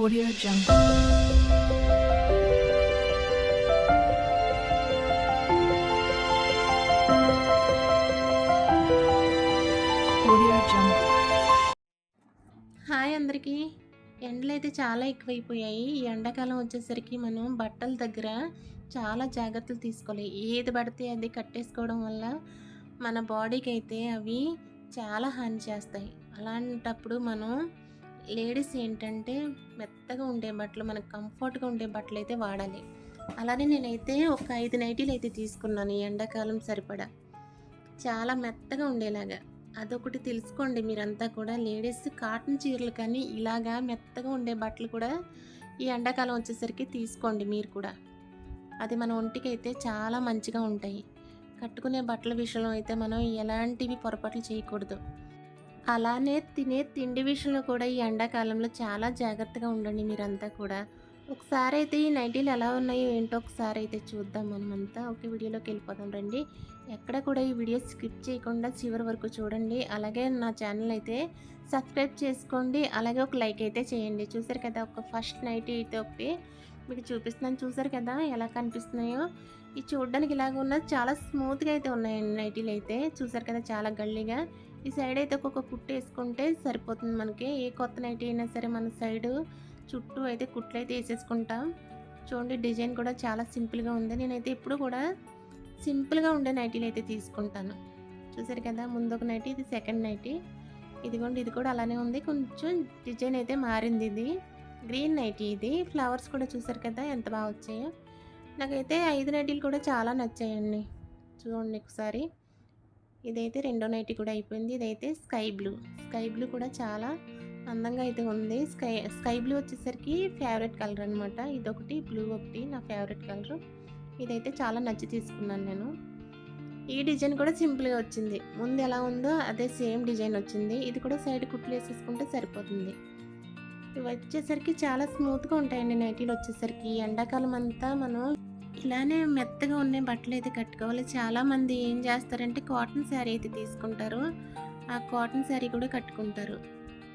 Audio Jungle. Hi అందరికీ. ఎండలు అయితే చాలా ఎక్కువైపోయాయి. ఈ ఎండాకాలం వచ్చేసరికి మనం బట్టల దగ్గర చాలా జాగ్రత్తలు తీసుకోవాలి. ఏది పడితే అది కట్టేసుకోవడం వల్ల మన బాడీకి అయితే అవి చాలా హాని చేస్తాయి. అలాంటప్పుడు మనం లేడీస్ ఏంటంటే మెత్తగా ఉండే బట్టలు మనకు కంఫర్ట్గా ఉండే బట్టలు అయితే వాడాలి. అలానే నేనైతే ఒక ఐదు నైటీలు అయితే తీసుకున్నాను ఈ ఎండాకాలం సరిపడా. చాలా మెత్తగా ఉండేలాగా. అదొకటి తెలుసుకోండి మీరంతా కూడా. లేడీస్ కాటన్ చీరలు కానీ ఇలాగా మెత్తగా ఉండే బట్టలు కూడా ఈ ఎండాకాలం వచ్చేసరికి తీసుకోండి మీరు కూడా. అది మన ఒంటికి అయితే చాలా మంచిగా ఉంటాయి. కట్టుకునే బట్టల విషయంలో అయితే మనం ఎలాంటివి పొరపాట్లు చేయకూడదు. అలానే తినే తిండి విషయంలో కూడా ఈ ఎండాకాలంలో చాలా జాగ్రత్తగా ఉండండి మీరంతా కూడా. ఒకసారి అయితే ఈ నైటీలు ఎలా ఉన్నాయో ఏంటో ఒకసారి అయితే చూద్దాం మనమంతా. ఒక వీడియోలోకి వెళ్ళిపోదాం రండి. ఎక్కడ కూడా ఈ వీడియో స్కిప్ చేయకుండా చివరి వరకు చూడండి. అలాగే నా ఛానల్ అయితే సబ్స్క్రైబ్ చేసుకోండి. అలాగే ఒక లైక్ అయితే చేయండి. చూసారు కదా ఒక ఫస్ట్ నైట్ అయితే ఒకటి మీకు చూపిస్తున్నాను. చూసారు కదా ఎలా కనిపిస్తున్నాయో. ఈ చూడడానికి ఇలాగ ఉన్నది. చాలా స్మూత్గా అయితే ఉన్నాయండి నైటీలు అయితే. చూసారు కదా చాలా గల్లీగా. ఈ సైడ్ అయితే ఒక్కొక్క కుట్టు వేసుకుంటే సరిపోతుంది మనకి. ఏ కొత్త నైటీ అయినా సరే మన సైడు చుట్టూ అయితే కుట్లు అయితే వేసేసుకుంటాం. చూడండి డిజైన్ కూడా చాలా సింపుల్గా ఉంది. నేనైతే ఇప్పుడు కూడా సింపుల్గా ఉండే నైటీలు అయితే తీసుకుంటాను. చూసారు కదా ముందు ఒక నైటీ ఇది సెకండ్ నైటీ. ఇదిగోండి ఇది కూడా అలానే ఉంది. కొంచెం డిజైన్ అయితే మారింది ఇది. గ్రీన్ నైటీ ఇది. ఫ్లవర్స్ కూడా చూసారు కదా ఎంత బాగా వచ్చాయో. నాకైతే ఐదు నైటీలు కూడా చాలా నచ్చాయండి. చూడండి ఒకసారి. ఇదైతే రెండో నైటీ కూడా అయిపోయింది. ఇదైతే స్కై బ్లూ. స్కై బ్లూ కూడా చాలా అందంగా అయితే ఉంది. స్కై స్కై బ్లూ వచ్చేసరికి ఫేవరెట్ కలర్ అనమాట ఇదొకటి బ్లూ ఒకటి నా ఫేవరెట్ కలర్. ఇదైతే చాలా నచ్చి తీసుకున్నాను నేను. ఈ డిజైన్ కూడా సింపుల్గా వచ్చింది. ముందు ఎలా ఉందో అదే సేమ్ డిజైన్ వచ్చింది. ఇది కూడా సైడ్ కుట్లు వేసేసుకుంటే సరిపోతుంది. వచ్చేసరికి చాలా స్మూత్గా ఉంటాయండి నైటీలు వచ్చేసరికి. ఎండాకాలం అంతా మనం ఇలానే మెత్తగా ఉన్న బట్టలు అయితే కట్టుకోవాలి. చాలామంది ఏం చేస్తారంటే కాటన్ శారీ అయితే తీసుకుంటారు. ఆ కాటన్ శారీ కూడా కట్టుకుంటారు.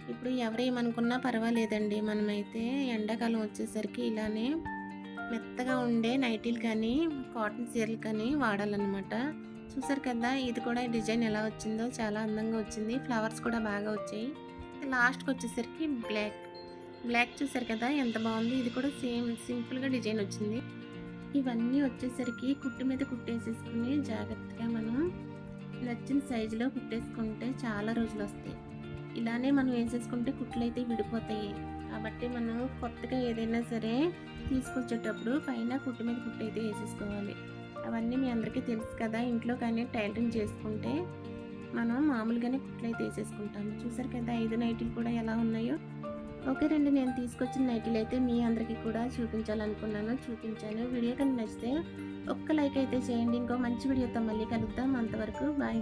ఇప్పుడు ఎవరేమనుకున్నా పర్వాలేదండి. మనమైతే ఎండాకాలం వచ్చేసరికి ఇలానే మెత్తగా ఉండే నైటీలు కానీ కాటన్ చీరలు కానీ వాడాలన్నమాట. చూసారు కదా ఇది కూడా డిజైన్ ఎలా వచ్చిందో చాలా అందంగా వచ్చింది. ఫ్లవర్స్ కూడా బాగా వచ్చాయి. లాస్ట్కి వచ్చేసరికి బ్లాక్. బ్లాక్ చూసారు కదా ఎంత బాగుంది. ఇది కూడా సేమ్ సింపుల్గా డిజైన్ వచ్చింది. ఇవన్నీ వచ్చేసరికి కుట్టు మీద కుట్టేసేసుకుని జాగ్రత్తగా మనం నచ్చిన సైజులో కుట్టేసుకుంటే చాలా రోజులు వస్తాయి. ఇలానే మనం వేసేసుకుంటే కుట్లు అయితే విడిపోతాయి. కాబట్టి మనం కొత్తగా ఏదైనా సరే తీసుకొచ్చేటప్పుడు పైన కుట్టు మీద కుట్టు అయితే వేసేసుకోవాలి. అవన్నీ మీ అందరికీ తెలుసు కదా ఇంట్లో కానీ టైలరింగ్ చేసుకుంటే మనం మామూలుగానే కుట్లు అయితే వేసేసుకుంటాము. చూసారు కదా ఐదు నైట్లు కూడా ఎలా ఉన్నాయో. ఓకే రండి నేను తీసుకొచ్చిన నైటీలు అయితే మీ అందరికీ కూడా చూపించాలనుకున్నాను చూపించాను. వీడియో కానీ నచ్చితే ఒక్క లైక్ అయితే చేయండి. ఇంకో మంచి వీడియోతో మళ్ళీ కలుద్దాం. అంతవరకు బాయ్.